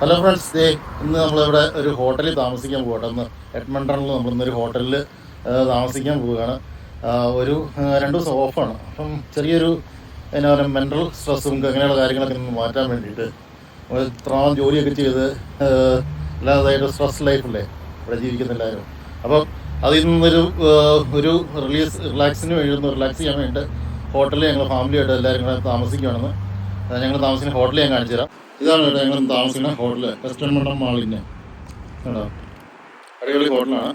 Hello friends ദേ ഇന്ന് നമ്മളിവിടെ ഒരു ഹോട്ടലിൽ താമസിക്കാൻ പോകട്ടെ എഡ്മണ്ടണിൽ നമ്മളിന്നൊരു ഹോട്ടലിൽ താമസിക്കാൻ പോവുകയാണ്. ഒരു രണ്ട് ദിവസം ഓഫാണ് അപ്പം ചെറിയൊരു എന്നാ പറയുക മെന്റൽ സ്ട്രെസ്സും അങ്ങനെയുള്ള കാര്യങ്ങളൊക്കെ ഒന്ന് മാറ്റാൻ വേണ്ടിയിട്ട് നമ്മൾ ഇത്രയും ജോലിയൊക്കെ ചെയ്ത് അല്ലാതായിട്ട് സ്ട്രെസ് ലൈഫല്ലേ ഇവിടെ ജീവിക്കുന്ന എല്ലാവരും. അപ്പം അതിൽ നിന്നൊരു ഒരു റിലീസ് റിലാക്സിന് വേണ്ടി ഒന്ന് റിലാക്സ് ചെയ്യാൻ വേണ്ടിയിട്ട് ഹോട്ടലിൽ ഞങ്ങൾ ഫാമിലിയായിട്ട് എല്ലാവരും കൂടെ താമസിക്കുകയാണെന്ന് ഞങ്ങൾ താമസിക്കുന്ന ഹോട്ടൽ ഞാൻ കാണിച്ചു തരാം. ഇതാണ് കേട്ടോ ഞങ്ങൾ താമസിക്കുന്ന ഹോട്ടൽ വെസ്റ്റേൺ മണ്ഡലം മാളിന്റെ കേട്ടോ അടിപൊളി ഹോട്ടലാണ്.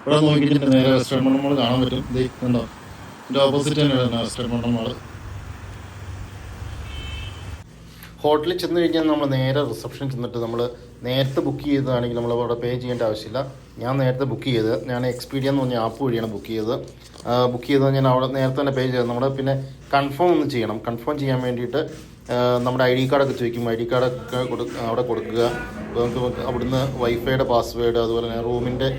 ഇവിടെ നോക്കിയിട്ട് നേരെ വെസ്റ്റേൺ മാൾ കാണാൻ പറ്റും. ദേ കണ്ടോ? ഇതിന്റെ ഓപ്പോസിറ്റ് തന്നെയാണ് വെസ്റ്റേൺ മാൾ മാൾ. ഹോട്ടലിൽ ചെന്ന് കഴിഞ്ഞാൽ നമ്മൾ നേരെ റിസപ്ഷൻ ചെന്നിട്ട് നമ്മൾ നേരത്തെ ബുക്ക് ചെയ്തതാണെങ്കിൽ നമ്മൾ അവിടെ പേ ചെയ്യേണ്ട ആവശ്യമില്ല. ഞാൻ നേരത്തെ ബുക്ക് ചെയ്ത് ഞാൻ എക്സ്പീഡിയ എന്ന് പറഞ്ഞ ആപ്പ് വഴിയാണ് ബുക്ക് ചെയ്തത് ബുക്ക് ചെയ്തത് ഞാൻ അവിടെ നേരത്തെ തന്നെ പേ ചെയ്തത് നമ്മൾ പിന്നെ കൺഫേം ഒന്ന് ചെയ്യണം. കൺഫേം ചെയ്യാൻ വേണ്ടിയിട്ട് നമ്മുടെ ഐ ഡി കാർഡൊക്കെ ചോദിക്കും. ഐ ഡി കാർഡൊക്കെ കൊടു അവിടെ കൊടുക്കുക. നമുക്ക് അവിടുന്ന് വൈഫൈയുടെ പാസ്വേഡ് അതുപോലെ തന്നെ റൂമിന്റെ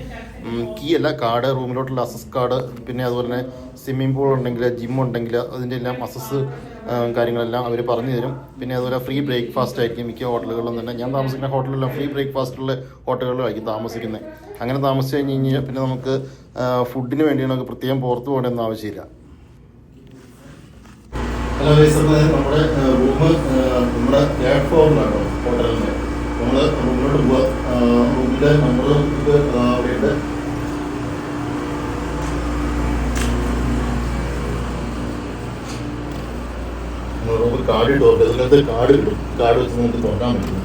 കീ അല്ല കാർഡ് റൂമിലോട്ടുള്ള അസസ് കാർഡ് പിന്നെ അതുപോലെ തന്നെ സ്വിമ്മിംഗ് പൂൾ ഉണ്ടെങ്കിൽ ജിം ഉണ്ടെങ്കിൽ അതിന്റെ എല്ലാം അസസ് കാര്യങ്ങളെല്ലാം അവർ പറഞ്ഞു തരും. പിന്നെ അതുപോലെ ഫ്രീ ബ്രേക്ക്ഫാസ്റ്റ് ആയിരിക്കും മിക്ക ഹോട്ടലുകളിലും തന്നെ. ഞാൻ താമസിക്കുന്ന ഹോട്ടലിലെല്ലാം ഫ്രീ ബ്രേക്ക്ഫാസ്റ്റുള്ള ഹോട്ടലുകളിലായിരിക്കും താമസിക്കുന്നത് അങ്ങനെ താമസിച്ച് കഴിഞ്ഞ് കഴിഞ്ഞാൽ പിന്നെ നമുക്ക് ഫുഡിന് വേണ്ടി നമുക്ക് പ്രത്യേകം പുറത്ത് പോകേണ്ടൊന്നും ആവശ്യമില്ല. ഹലോ നമ്മുടെ റൂം നമ്മുടെ തേർഡ് ഫ്ലോറിലാണ് ഹോട്ടലിന്റെ. നമ്മൾ റൂമിലോട്ട് പോവാം. റൂമിന്റെ നമ്പർ ഇത് റൂമിൽ കാർഡ് ഇടും ഇതിനകത്ത് കാർഡ് കിട്ടും കാർഡ് വെച്ച് നമുക്ക് തുറക്കാൻ പറ്റും.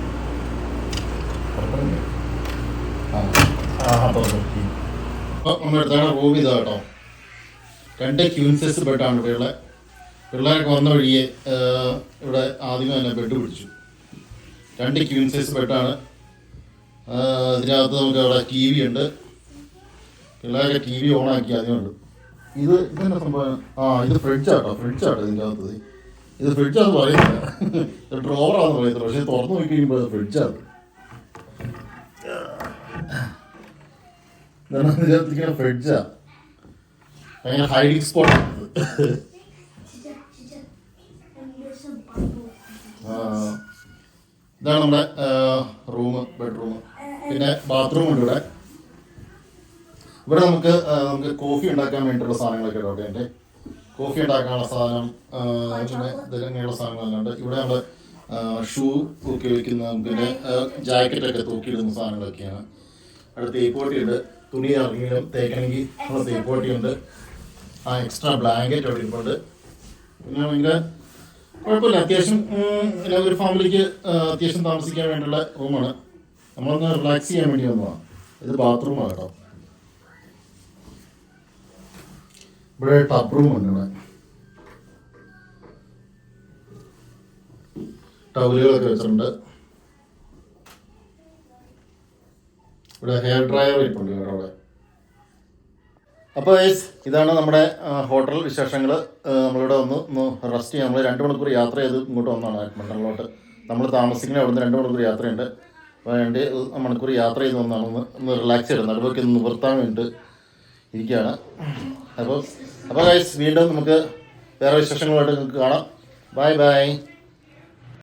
നമ്മുടെ റൂം ഇതാ കേട്ടോ. രണ്ട് ക്യൂൻസസ് ബെഡാണ് ഇവിടെയുള്ള പിള്ളേരൊക്കെ വന്ന വഴിയെ ഇവിടെ ആദ്യം തന്നെ ബെഡ് പിടിച്ചു. രണ്ട് ക്യൂൻസസ് ബെഡാണ് ഇതിനകത്ത് നമുക്ക് അവിടെ ടി വി ഉണ്ട്. പിള്ളേരൊക്കെ ടി വി ഓണാക്കി ആദ്യം ഉണ്ട് ഇത് ഇതെന്താ സംഭവം? ആ ഇത് ഫ്രിഡ്ജാട്ടോ ഫ്രിഡ്ജാട്ടോ ഇതിന്റെ അകത്ത് ഇത് ഫ്രിഡ്ജാന്ന് പറയുന്നില്ല. ഇത് ഡ്രോവറാന്ന് പറയുന്നത് പക്ഷേ തുറന്നു നോക്കി കഴിയുമ്പോൾ അത് ഫ്രിഡ്ജാണ് ഇതാണ് നമ്മുടെ റൂം ബെഡ്റൂം പിന്നെ ബാത്റൂം ഉണ്ട് ഇവിടെ. ഇവിടെ നമുക്ക് നമുക്ക് കോഫി ഉണ്ടാക്കാൻ വേണ്ടിയിട്ടുള്ള സാധനങ്ങളൊക്കെ ഉണ്ട് എന്റെ. കോഫി ഉണ്ടാക്കാനുള്ള സാധനം പിന്നെ ഇതിങ്ങനെയുള്ള സാധനങ്ങളെല്ലാം ഉണ്ട്. ഇവിടെ നമ്മൾ ഷൂ തൂക്കി വയ്ക്കുന്ന പിന്നെ ജാക്കറ്റൊക്കെ തൂക്കിയിടുന്ന സാധനങ്ങളൊക്കെയാണ്. അവിടെ തേപ്പോട്ടി ഉണ്ട് തുണി ഇറങ്ങിയാലും തേക്കണമെങ്കിൽ ഉള്ള തേപ്പോട്ടി ഉണ്ട് ആ എക്സ്ട്രാ ബ്ലാങ്കറ്റ് അവിടെ ഇരിപ്പുണ്ട്. പിന്നെ ഭയങ്കര കുഴപ്പമില്ല. അത്യാവശ്യം ഒരു ഫാമിലിക്ക് അത്യാവശ്യം താമസിക്കാൻ വേണ്ടിയുള്ള റൂമാണ്. നമ്മളൊന്ന് റിലാക്സ് ചെയ്യാൻ വേണ്ടി വന്നതാണ്. ഇത് ബാത്റൂമാണ് കേട്ടോ. ഇവിടെ ടബ് റൂം ഉണ്ട് ഇവിടെ വെച്ചിട്ടുണ്ട് ഇവിടെ ഹെയർ ഡ്രയർ ഇരിപ്പുണ്ട് അവിടെ അപ്പോൾ ഗൈസ് ഇതാണ് നമ്മുടെ ഹോട്ടൽ വിശേഷങ്ങൾ നമ്മളിവിടെ ഒന്ന് ഒന്ന് റെസ്റ്റ് ചെയ്യാം നമ്മൾ രണ്ട് മണിക്കൂർ യാത്ര ചെയ്ത് ഇങ്ങോട്ട് വന്നതാണ് മണ്ഡലിലോട്ട് നമ്മൾ താമസിക്കുന്ന അവിടെ നിന്ന് രണ്ട് മണിക്കൂർ യാത്രയുണ്ട് അപ്പോൾ രണ്ട് മണിക്കൂർ യാത്ര ചെയ്ത് വന്നതാണ് ഒന്ന് ഒന്ന് റിലാക്സ് ചെയ്ത് നടുവൊക്കെ ഒന്ന് നിവർത്താൻ വേണ്ടിയിട്ട് ഇരിക്കുകയാണ് അപ്പോൾ അപ്പോൾ വീണ്ടും നമുക്ക് വേറെ വിശേഷങ്ങളുമായിട്ട് നിങ്ങൾക്ക് കാണാം. Bye bye